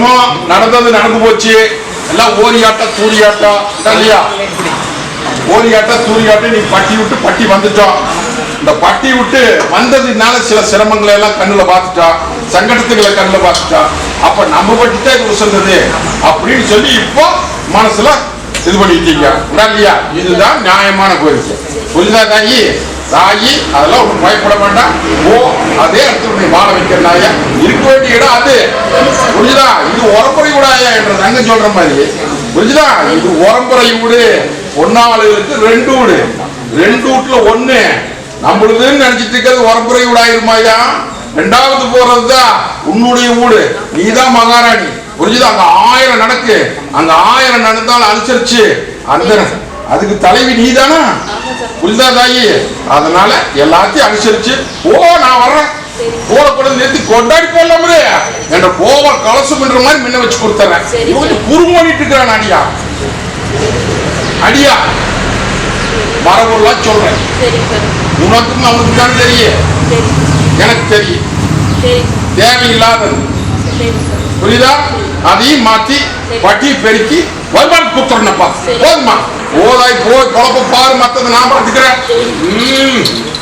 என்னமோ நடந்தது நடந்து போச்சு. எல்லாம் ஓரியாட்டா தூரியாட்டா இல்லையா? ஓரியாட்டா தூரியாட்டா நீ பட்டி விட்டு பட்டி வந்துட்டோம் இந்த பட்டி விட்டு வந்ததுனால சில சிரமங்களை எல்லாம் கண்ணுல பார்த்துட்டோம் சங்கடத்துகளை கண்ணுல பார்த்துட்டோம் அப்ப நம்ம பட்டி தான் இது உசந்தது அப்படின்னு சொல்லி இப்போ மனசுல இது பண்ணிட்டீங்க. இல்லையா? இதுதான் நியாயமான கோரிக்கை. புரியுதா தாயி? தாயி அதெல்லாம் ஒன்றும் பயப்பட வேண்டாம். ஓ அதே இடத்துல நீ வாழ வைக்கிறனாயா இருக்க வேண்டிய இடம் அது. புரிஞ்சுதா? இது உரம்புரை விடாயா என்ற தங்க சொல்ற மாதிரி. புரிஞ்சுதா? இது உரம்புரை வீடு ஒன்னாளுக்கு ரெண்டு வீடு ரெண்டு வீட்டுல ஒண்ணு. நம்மளுதுன்னு நினைச்சிட்டு இருக்கிறது உரம்புரை வீடாயிருமாயா ரெண்டாவது போறதுதான் உன்னுடைய வீடு நீதான் மகாராணி. புரிஞ்சுதா? அங்க ஆயிரம் நடக்கு. அங்க ஆயிரம் நடந்தாலும் அனுசரிச்சு. அந்த அதுக்கு தலைவி நீதானா? புரியுதா தாயி அதனால எல்லாத்தையும் அனுசரிச்சு ஓ நான் வர்றேன். போற கூட நிறுத்தி கொண்டாடி போடலாமே என்ற கோவம் கலசம் என்ற மாதிரி முன்ன வச்சு கொடுத்துறேன். இவன் கொஞ்சம் குறுமோனிட்டு இருக்கிறான் அடியா? அடியா? மரபுலாம் சொல்றேன். உனக்கும் அவனுக்கு தான் தெரியும்? எனக்கு தெரியும். தேவையில்லாதது. புரியுதா? அதையும் மாத்தி வட்டி பெருக்கி வருமானம் கொடுத்துடணும்ப்பா போதுமா? போதாய் போய் குழப்ப பாரு மத்தது நான் பார்த்துக்கிறேன்.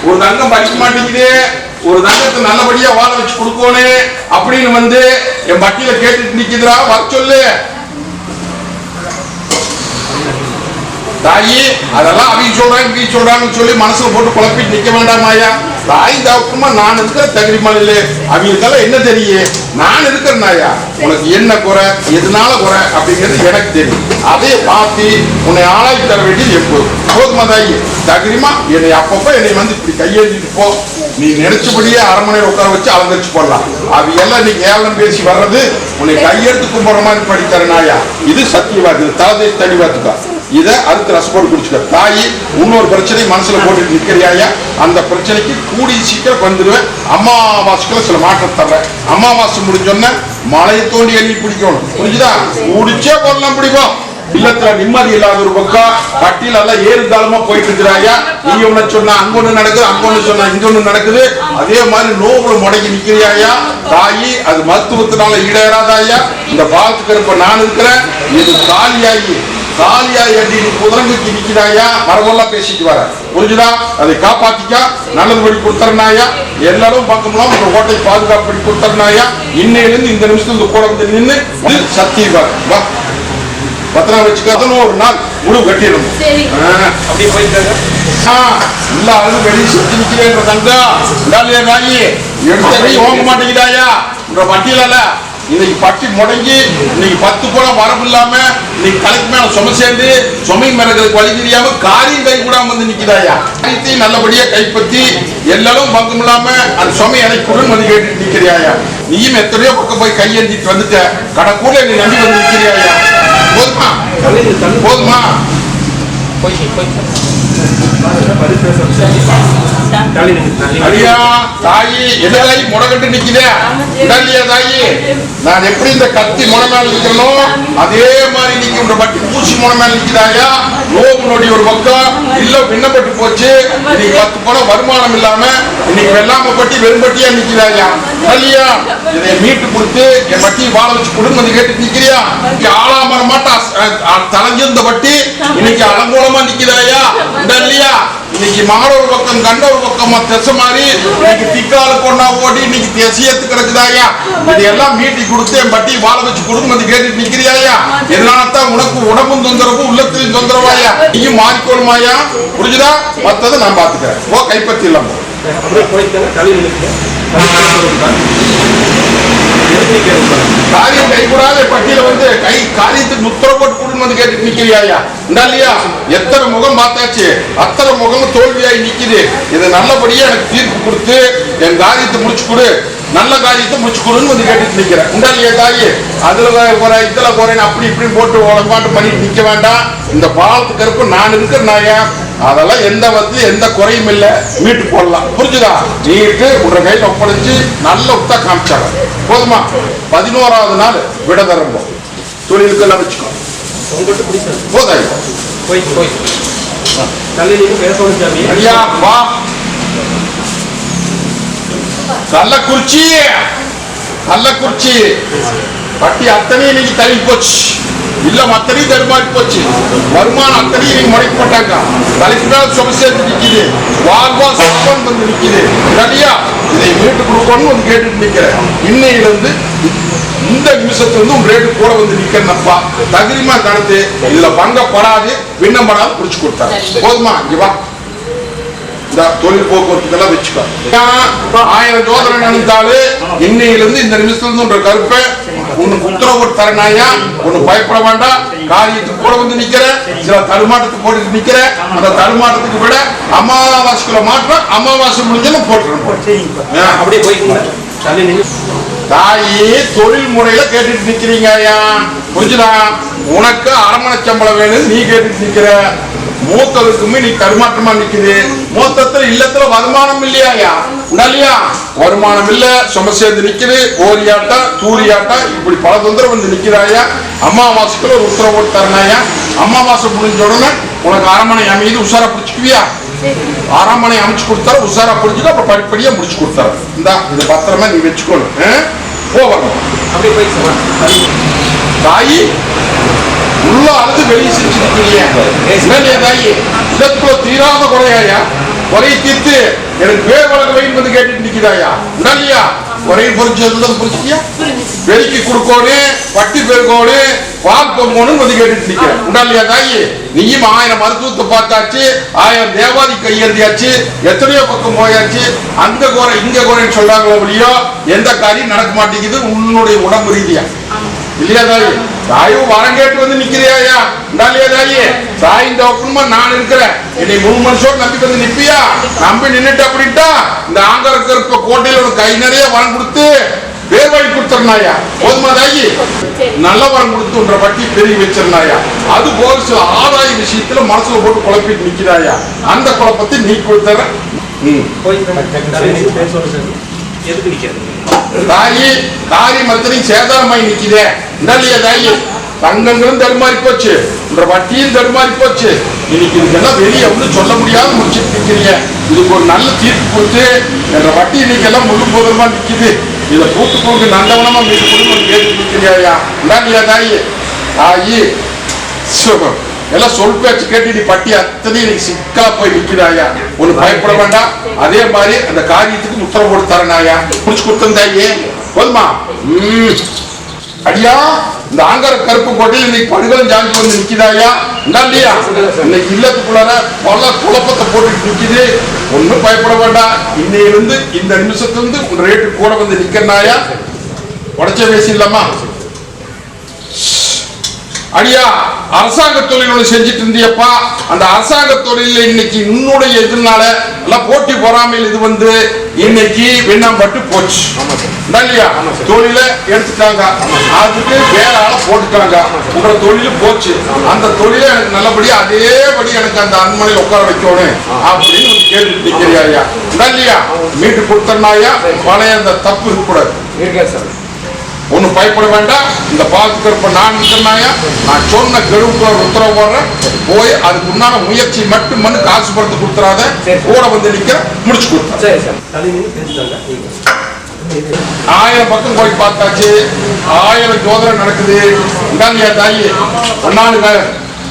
ஒரு தங்கம் படிக்க மாட்டேங்குது. ஒரு தங்கத்தை நல்லபடியா வாழ வச்சு கொடுக்கணும் அப்படின்னு வந்து என் பட்டியல கேட்டுட்டு நிக்குதுரா வர சொல்லு. தாயி அதெல்லாம் அவங்க சொல்றாங்க இவங்க சொல்றாங்கன்னு சொல்லி மனசுல போட்டு குழப்பிட்டு நிக்க வேண்டாமாயா தாய் தாக்குமா நான் இருக்கிற தகுதிமலையில அவங்களுக்கெல்லாம் என்ன தெரியும்? நான் இருக்கிறேனாயா உனக்கு என்ன குறை? எதனால குறை? அப்படிங்கிறது எனக்கு தெரியும். அதை பார்த்து உன்னை ஆளாக்கி தர வேண்டியது எப்போது போதுமா தாயி? தகுதிமா? என்னை அப்பப்போ என்னை வந்து இப்படி கையெழுந்திட்டு போ. நீ நினைச்சபடியே அரண்மனையில் உட்கார வச்சு அலங்கரிச்சு போடலாம். அது எல்லாம் நீ கேவலம் பேசி வர்றது உன்னை கையெடுத்து கும்பிட்ற மாதிரி படித்தரனாயா இது சத்தியவாதி இது தலதை தெளிவாத்துக்கா இதை அடுத்து ரசப்போடு குடிச்சுக்க. தாயி இன்னொரு பிரச்சனை மனசுல போட்டு நிக்கிறியாயா அந்த பிரச்சனைக்கு கூடி சீக்கிரம் வந்துடுவேன். அமாவாசைக்குள்ள சில மாற்றம் தர்றேன். அமாவாசை முடிஞ்சோன்ன மலையை தோண்டி எழுதி பிடிக்கணும் புரிஞ்சுதா? குடிச்சே போடலாம் பிடிக்கும் இல்லத்துல நிம்மதி இல்லாத ஒரு பக்கம் கட்டில எல்லாம் ஏறுந்தாலுமா போயிட்டு இருக்கிறாயா நீ ஒண்ணு சொன்னா அங்க ஒண்ணு நடக்குது அங்க ஒண்ணு சொன்னா இங்க ஒண்ணு நடக்குது. அதே மாதிரி நோவுல முடங்கி நிக்கிறியாயா தாயி அது மருத்துவத்தினால ஈடேறாதாயா இந்த பாலத்துக்கு இருப்ப நான் இருக்கிறேன். இது காலியாகி காலியாகி அடி புதரங்குக்கு நிக்கிறாயா? மரபெல்லாம் பேசிட்டு வர. புரிஞ்சுதா? அதை காப்பாத்திக்கா. நல்லது படி கொடுத்துறனாயா? எல்லாரும் பக்கம்லாம் உங்க கோட்டை பாதுகாப்பு படி கொடுத்துறனாயா? இன்னையிலிருந்து இந்த நிமிஷத்துல இந்த கூட வந்து நின்று இது சத்தியவா வா. பத்திரம் வச்சுக்காதன்னு ஒரு நாள் முடிவு கட்டிடணும். அப்படியே போயிட்டாங்க. எல்லா ஆளும் வெளியே சுத்தி நிக்கிறேன்ற தங்கா இந்தாலியா ராயி எடுத்த கை ஓங்க மாட்டேங்குதாயா உங்க பட்டியல இன்னைக்கு பட்டி முடங்கி இன்னைக்கு பத்து கூட வரவு இல்லாம இன்னைக்கு தலைக்கு மேல சும சேர்ந்து சுமை மிளகுறதுக்கு வழி தெரியாம காரியம் கை கூடாம வந்து நிக்குதாயா காரியத்தையும் நல்லபடியா கைப்பற்றி எல்லாரும் பங்கம் இல்லாம அந்த சுமை இணைக்குடன் வந்து கேட்டு நிக்கிறியாயா நீயும் எத்தனையோ பக்கம் போய் கையேந்திட்டு வந்துட்ட. கடக்கூட நீ நம்பி வந்து நிக்கிறியாயா போதுமா? போதுமா? போய் போய். அடியா தாயி எதாயி முடகட்டு நிக்குதே. இல்லையா தாயி. நான் எப்படி இந்த கத்தி முனை மேல நிக்கிறனோ அதே மாதிரி நீங்க உங்க பட்டி ஊசி முனை மேல நிக்குதாயா நோவு நொடி ஒரு பக்கம் இல்ல விண்ணப்பட்டு போச்சு. இன்னைக்கு பத்து பணம் வருமானம் இல்லாம இன்னைக்கு வெள்ளாம பட்டி வெறும்பட்டியா நிக்குதாயா இல்லையா இதை மீட்டு கொடுத்து என் பட்டியை வாழ வச்சு கொடுங்க வந்து கேட்டு நிக்கிறியா? இன்னைக்கு ஆளாமர மாட்டா தலைஞ்சிருந்த பட்டி இன்னைக்கு அலங்கோலமா நிக்குதாயா இல்லையா இன்னைக்கு மாட ஒரு பக்கம் கண்ட ஒரு பக்கமா திசை மாதிரி இன்னைக்கு திக்கால கொண்டா ஓடி இன்னைக்கு திசையத்து கிடக்குதாயா இதெல்லாம் மீட்டி கொடுத்து என் பட்டி வாழ வச்சு கொடுக்கும் வந்து கேட்டு நிக்கிறியாயா? எதனாலதான் உனக்கு உடம்பும் தொந்தரவு உள்ளத்திலும் தொந்தரவாயா? நீயும் மாறிக்கொள்ளுமாயா புரிஞ்சுதா? மத்ததை நான் பாத்துக்கிறேன் ஓ கைப்பற்றி அப்படியே காரியம் கைகூடாத பட்டியல வந்து கை காரியத்துக்கு உத்தரவு போட்டு கொடுன்னு வந்து கேட்டு நிக்கிறியா இந்தா இல்லையா? எத்தனை முகம் பார்த்தாச்சு? அத்தனை முகம் தோல்வியாகி நிக்குது. இதை நல்லபடியா எனக்கு தீர்ப்பு கொடுத்து என் காரியத்தை முடிச்சு கொடு. நல்ல காரியத்தை முடிச்சு கொடுன்னு வந்து கேட்டுட்டு நிக்கிறேன். இந்தா இல்லையா தாயி அதுல போறேன் இதுல போறேன் அப்படி இப்படின்னு போட்டு உடம்பாட்டு பண்ணிட்டு நிக்க வேண்டாம். இந்த பாலத்துக்கு இருப்பு நான் இருக்கிறேனாயா அதெல்லாம் எந்த வந்து எந்த குறையும் இல்லை. மீட்டு போடலாம். புரிஞ்சுதா? நீட்டு உங்க கையில ஒப்படைச்சு நல்ல உத்தா காமிச்சாங்க. போதுமா? பதினோராவது நாள் விட தரம்போம் தொழிலுக்கெல்லாம் வச்சுக்கோ. உங்கள்கிட்ட பிடிச்சது போதாய். போய் போய். ஐயா வா. கள்ளக்குறிச்சி கள்ளக்குறிச்சி வட்டி அத்தனையும் இன்னைக்கு தள்ளி போச்சு. இல்ல அத்தனையும் தடுமாறி போச்சு. வருமானம் அத்தனையும் இன்னைக்கு முடக்கி போட்டாங்க தலைக்கு சும சேர்த்து நிக்குது. வாழ்வா சாப்பான் வந்து நிக்குது. சரியா இதை மீட்டு கொடுக்கணும்னு வந்து கேட்டுட்டு நிக்கிறேன். இன்னையில இருந்து இந்த நிமிஷத்துல இருந்து உன் ரேட்டு கூட வந்து நிக்கிறேன்ப்பா தகுதிமா நடத்து இதுல பங்கப்படாது. விண்ணப்படாது புடிச்சு கொடுத்தாரு. போதுமா? இங்க வா. இந்த தொழில் போக்குவரத்துக்கெல்லாம் வச்சுக்கோ. ஆயிரம் ஜோதனை நினைத்தாலும் இன்னையில இருந்து இந்த நிமிஷத்துல இருந்து கருப்பை உனக்கு உத்தரவு தரனாயா? உனக்கு பயப்பட வேண்டாம். காரியத்துக்கு கூட வந்து நிக்கிற சில தடுமாட்டத்துக்கு போட்டு நிக்கிற அந்த தடுமாட்டத்துக்கு விட அமாவாசைக்குள்ள மாற்றம் அமாவாசை முடிஞ்சாலும் ஆ. அப்படியே நின்று தாயி தொழில் முறையில கேட்டுட்டு நிக்கிறீங்க ஐயா புரிஞ்சுதா உனக்கு அரமணை சம்பளம் வேணும் நீ கேட்டுட்டு நிக்கிற. மூத்ததுக்குமே நீ தடுமாற்றமா நிக்குது. மூத்தத்துல இல்லத்துல வருமானம் இல்லையா இல்லையா வருமானம் இல்ல சும சேர்ந்து நிக்குது. ஓரியாட்டா தூரியாட்டா இப்படி பல தொந்தரவு வந்து நிக்கிறாயா அம்மாவாசைக்குள்ள ஒரு உத்தரவு போட்டு தரணாயா அம்மாவாசை முடிஞ்ச உடனே உனக்கு அரமனை அமைதி உஷாரா பிடிச்சுக்குவியா? அரண்மனை அமைச்சு கொடுத்தாரு உஷாரா பிடிச்சிட்டு அப்புறம் படிப்படியா முடிச்சு கொடுத்தாரு. இந்தா இது பத்திரமா நீ வச்சுக்கணும் ஆ? போ வரணும் அப்படியே போய்க்குங்க தள்ளி தாயி உள்ள அழுது வெளியே சிரிச்சிருக்கீங்க என்னையா தீராத குறையாயா குறையை தீர்த்து எனக்கு பேர் வழங்க வேண்டும் வந்து கேட்டுட்டு நிக்குதாயா இல்லையா குறையை பொறிச்சது புரிஞ்சியா வெளிக்கு கொடுக்கணும் பட்டி பெருக்கணும் பால் பொங்கணும் வந்து கேட்டுட்டு நிக்கிறேன் உண்டாலியா தாயி நீயும் ஆயிரம் மருத்துவத்தை பார்த்தாச்சு ஆயிரம் தேவாதி கையெழுதியாச்சு எத்தனையோ பக்கம் போயாச்சு அந்த கோரை இங்க கோரன்னு சொல்றாங்களோ இல்லையோ எந்த காரியம் நடக்க மாட்டேங்குது உன்னுடைய உடம்பு ரீதியா. இல்லையா தாயி? தாயும் வரம் கேட்டு வந்து நிக்கிறியாயா இந்தாலியா தாயே. தாய் இந்த ஒப்பனமா நான் இருக்கிறேன். என்னை மூணு மனுஷோடு நம்பி வந்து நிப்பியா? நம்பி நின்னுட்டு அப்படின்ட்டா இந்த ஆங்கருக்கு இருக்க கோட்டையில ஒரு கை நிறைய வரம் கொடுத்து பேர் வாங்கி கொடுத்துருந்தாயா போதுமா தாயி? நல்ல வரம் கொடுத்துன்ற பட்டி பெருகி வச்சிருந்தாயா அது போல சில ஆதாய விஷயத்துல மனசுல போட்டு குழப்பிட்டு நிக்கிறாயா அந்த குழப்பத்தை நீ கொடுத்துற ம். போய்க்குங்க தள்ளி எதுக்கு நிக்கிறது? தாயி தாரி மரத்திலையும் சேதாரமாய் நிக்குதே. இந்தாலியா தாயி தங்கங்களும் தடுமாறி போச்சு. இந்த வட்டியும் தடுமாறி போச்சு. இன்னைக்கு இதுக்கெல்லாம் வெளியே ஒன்றும் சொல்ல முடியாத முடிச்சுட்டு நிற்கிறீங்க இதுக்கு ஒரு நல்ல தீர்ப்பு கொடுத்து என்ற வட்டி இன்னைக்கெல்லாம் முழு போதமா நிக்குது. இதை கூட்டு போட்டு நல்லவனமா மீது குடும்பம் கேட்டு நிக்கிறியா இந்தாலியா தாயி. தாயி சுகம். எல்லாம் சொல் பேச்சு கேட்டு நீ பட்டி அத்தனை நீ சிக்கா போய் நிக்கிறாயா ஒண்ணு பயப்பட வேண்டாம். அதே மாதிரி அந்த காரியத்துக்கு உத்தரவு போட்டு தரனாயா? முடிச்சு கொடுத்திருந்தாயே போதுமா? ம். அடியா இந்த ஆங்கர கருப்பு கோட்டையில் இன்னைக்கு படுகளும் ஜாங்கி வந்து நிக்கிறாயா இல்லையா? இன்னைக்கு இல்லத்துக்குள்ளார பல குழப்பத்தை போட்டு நிக்குது ஒன்னும் பயப்பட வேண்டாம். இன்னையிலிருந்து இந்த நிமிஷத்துல இருந்து ரேட்டு கூட வந்து நிக்கிறனாயா உடச்ச பேசி இல்லாமா? அடியா அரசாங்க தொழில் ஒன்று செஞ்சுட்டு இருந்தியப்பா. அந்த அரசாங்க தொழில இன்னைக்கு உன்னுடைய இதனால எல்லாம் போட்டி பொறாமையில் இது வந்து இன்னைக்கு வெண்ணாம்பட்டு போச்சு. இல்லையா? தொழில எடுத்துட்டாங்க. அதுக்கு வேற ஆளை போட்டுட்டாங்க. உங்களோட தொழில் போச்சு. அந்த தொழில எனக்கு நல்லபடியா அதேபடி எனக்கு அந்த அண்மனையில் உட்கார வைக்கணும் அப்படின்னு வந்து கேட்டுட்டு இல்லையா? மீட்டு கொடுத்தனாயா பழைய அந்த தப்பு இருக்கக்கூடாது. இருக்கேன் சார். ஒன்றும் பயப்பட வேண்டாம். இந்த பாதுகாப்பு நான் இருக்கிறனாயா நான் சொன்ன கெடுவுக்குள்ள ஒரு உத்தரவு போடுறேன். போய் அதுக்கு உண்டான முயற்சி மட்டும் பண்ணு காசு பணத்தை கொடுத்துறாத. கூட வந்து நிக்கிற முடிச்சு கொடுத்தேன் ஆயிரம் பக்கம் போய் பார்த்தாச்சு. ஆயிரம் ஜோதனை நடக்குது. தாயி. ஒன்னாலு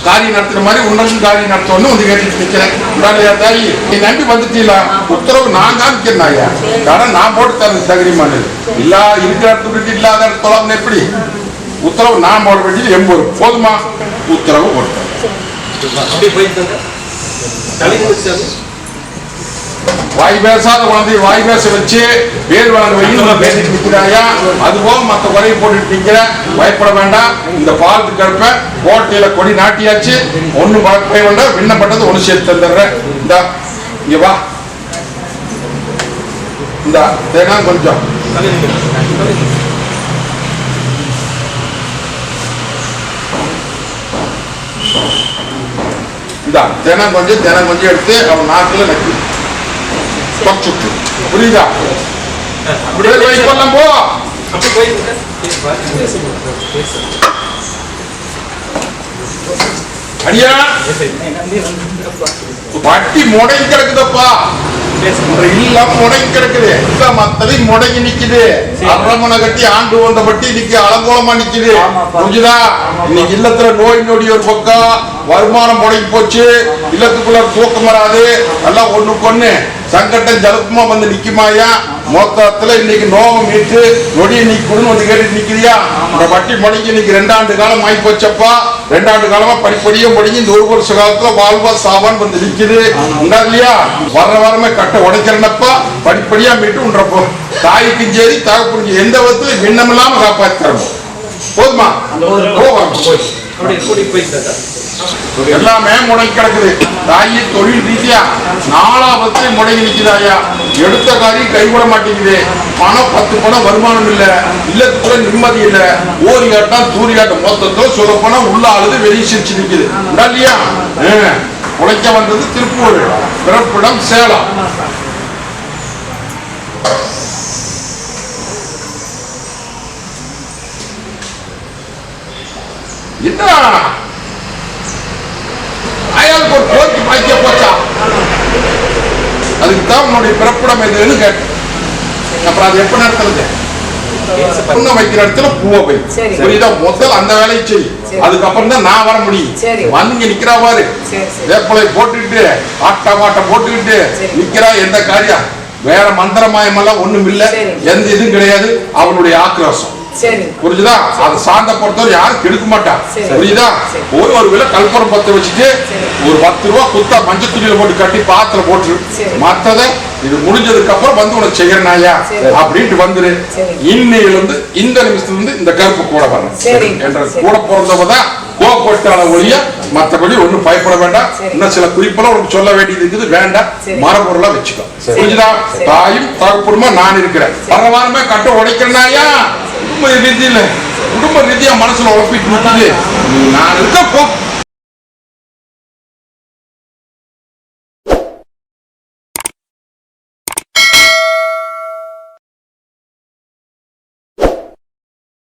காரியம் நடத்துற மாதிரி உன்னும் காரியம் நடத்தணும்னு வந்து கேட்டுட்டு நிக்கிறேன். இந்தாலியா தாயி நீ நம்பி வந்துட்டீங்களா உத்தரவு நான் காமிக்கிறேன் ஐயா. காரணம் நான் போட்டு தரேன் தகுதிமானது இல்லா இருக்கிற இடத்த இல்லாத இடத்துல எப்படி? உத்தரவு நான் போட வேண்டியது எண்பது போதுமா? உத்தரவு போட்டேன் அப்படியே போய்க்குங்க தள்ளி நின்று வாய் பேசாத குழந்தைய வாய் பேச வச்சு பேர் வழங்க வைன்னு பேசிட்டு நிக்கிறாயா அது போக மத்த குறைய போட்டுட்டு பயப்பட வேண்டாம். இந்த பாலத்துக்கு கருப்ப கோட்டையில கொடி நாட்டியாச்சு. ஒண்ணு பயப்பட வேண்டாம். விண்ணப்பட்டது ஒண்ணு சேர்த்து தந்துடுறேன். இந்த இங்க வா. இந்த தேங்காய் கொஞ்சம். தள்ளி இந்த கொஞ்சம் தினம் கொஞ்சம் எடுத்து அவன் நாக்குல நக்கி. தொச்சுட்டு புரியுதா? வெயிட் பண்ணலாம் போ. அடியா? வட்டி முடங்கி கிடக்குதப்பா. இல்லம் முடங்கி கிடக்குது. இல்ல மத்ததையும் முடங்கி நிக்குது. அரமனை கட்டி ஆண்டு வந்த பட்டி இன்னைக்கு அலங்கோலமா நிக்குது. புரிஞ்சுதா? இன்னைக்கு இல்லத்துல நோய் நொடி ஒரு பக்கம். வருமானம் முடங்கி போச்சு இல்லத்துக்குள்ள தூக்கம் வராது. எல்லாம் ஒண்ணுக்கு ஒண்ணு சங்கட்டம் ஜலப்புமா வந்து நிக்குமாயா மொத்தத்துல இன்னைக்கு நோகம் மீட்டு நொடியை நீக்கணும்னு வந்து கேட்டு நிக்கிறியா? இந்த வட்டி முடங்கி இன்னைக்கு ரெண்டாண்டு காலம் ஆகி போச்சப்பா ரெண்டாண்டு காலமா படிப்படியே முடிஞ்சு இந்த ஒரு வருஷ காலத்துல வாழ்வா சாவான் வந்து நிக்குது. உண்டா இல்லையா? வர்ற வாரமே கட்ட உடைக்கிறனப்பா. படிப்படியா மீட்டு உன்றப்போ தாய்க்கும் சரி தகப்பனுக்கு எந்த விதத்துல விண்ணமில்லாம காப்பாற்றுறோம் போதுமா? போவாங்க போய் எல்லாமே முடங்கி கிடக்குது. தாயி தொழில் ரீதியா நாலாபத்து முடங்கி நிற்கிறாயா எடுத்த காரியம் கைவிட மாட்டேங்குது. பணம் பத்து பணம் வருமானம் இல்ல. இல்லத்துக்குள்ள நிம்மதி இல்ல. ஓரியாட்டம் தூரியாட்டம் மொத்தத்துல சொல்ல போனா உள்ள ஆளுது வெளியே சிரிச்சு நிக்குது. இல்லையா? உழைக்க வந்தது திருப்பூர். பிறப்பிடம் சேலம். என்ன அயாளுக்கு ஒரு கோரிக்கை பாய்க்க போச்சா அதுக்கு தான் உன்னுடைய பிறப்பிடம் எதுன்னு கேட்டேன் அப்புறம் அது எப்ப நடத்துறது பொண்ணை வைக்கிற இடத்துல பூவை சரி. புரியுதா முதல்ல அந்த வேலையை செய். அதுக்கப்புறம் தான் நான் வர முடியும். வந்து இங்க நிக்கிறா பாரு. வேப்பலை போட்டுக்கிட்டு ஆட்டா மாட்டை போட்டுக்கிட்டு. நிக்கிறா எந்த காரியம் வேற மந்திரமாயமெல்லாம் ஒண்ணும் இல்ல. எந்த இதுவும் கிடையாது அவனுடைய ஆக்ரோஷம் புரிஞ்சுதா அது சாந்த பொறுத்தவரை யாரும் கெடுக்க மாட்டா. புரியுதா. ஒரு ஒரு விலை கல்பரம் பத்து வச்சுட்டு. ஒரு பத்து ரூபா குத்தா மஞ்சள் துணியில போட்டு கட்டி பாத்துல போட்டுரு சரி. மத்தத இது முடிஞ்சதுக்கு அப்புறம் வந்து உனக்கு செய்யறனாயா சரி. அப்படின்ட்டு வந்துரு. இன்னையில இருந்து இந்த நிமிஷத்துல இருந்து இந்த கருப்பு கூட வரணும். என்ற. கூட பிறந்தவ தான் கோபப்பட்டான ஒழிய மத்தபடி ஒண்ணும் பயப்பட வேண்டாம். இன்னும் சில குறிப்பெல்லாம் உனக்கு சொல்ல வேண்டியது இருக்குது வேண்டாம். மரபொருளா வச்சுக்கோ. புரிஞ்சுதா. தாயும் தகப்பனுமா நான் இருக்கிறேன் வாரமே கட்ட உடைக்கிறனாயா குடும்ப ரீதியில குடும்ப ரீதியா மனசுல உழப்பிட்டு. நான் இருக்க